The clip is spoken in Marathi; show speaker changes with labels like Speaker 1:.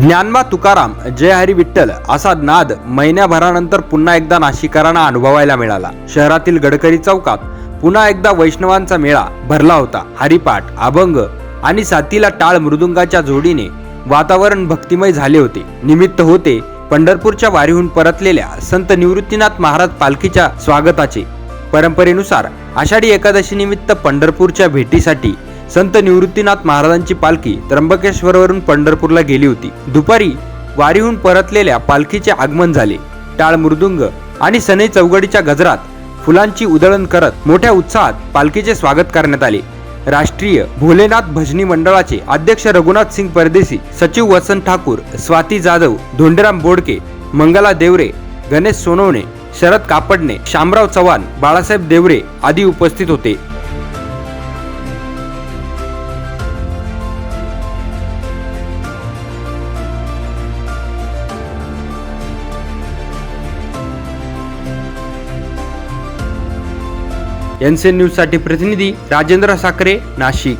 Speaker 1: ज्ञानबा तुकाराम जय हरी विठ्ठल असा नाद महिन्याभरानंतर पुन्हा एकदा नाशिकरांना अनुभवायला मिळाला. शहरातील गडकरी चौकात पुन्हा एकदा वैष्णवांचा मेळा भरला होता. हरिपाठ अभंग आणि साथीला टाळ मृदुंगाच्या जोडीने वातावरण भक्तिमय झाले होते. निमित्त होते पंढरपूरच्या वारीहून परतलेल्या संत निवृत्तीनाथ महाराज पालखीच्या स्वागताचे. परंपरेनुसार आषाढी एकादशी निमित्त पंढरपूरच्या भेटीसाठी संत निवृत्तीनाथ महाराजांची पालखी त्र्यंबकेश्वरवरून पंढरपूरला गेली होती. दुपारी वारीहून परतलेल्या पालखीचे आगमन झाले. टाळ मृदुंग आणि सनई चौघडीच्या गजरात फुलांची उधळण करत मोठ्या उत्साहात पालखीचे स्वागत करण्यात आले. राष्ट्रीय भोलेनाथ भजनी मंडळाचे अध्यक्ष रघुनाथ सिंग परदेसी सचिव वसंत ठाकूर स्वाती जाधव धोंडराम बोडके मंगला देवरे गणेश सोनवणे शरद कापडणे शामराव चव्हाण बाळासाहेब देवरे आदी उपस्थित होते. एनसीएन न्यूजसाठी प्रतिनिधी राजेंद्र साखरे नाशिक.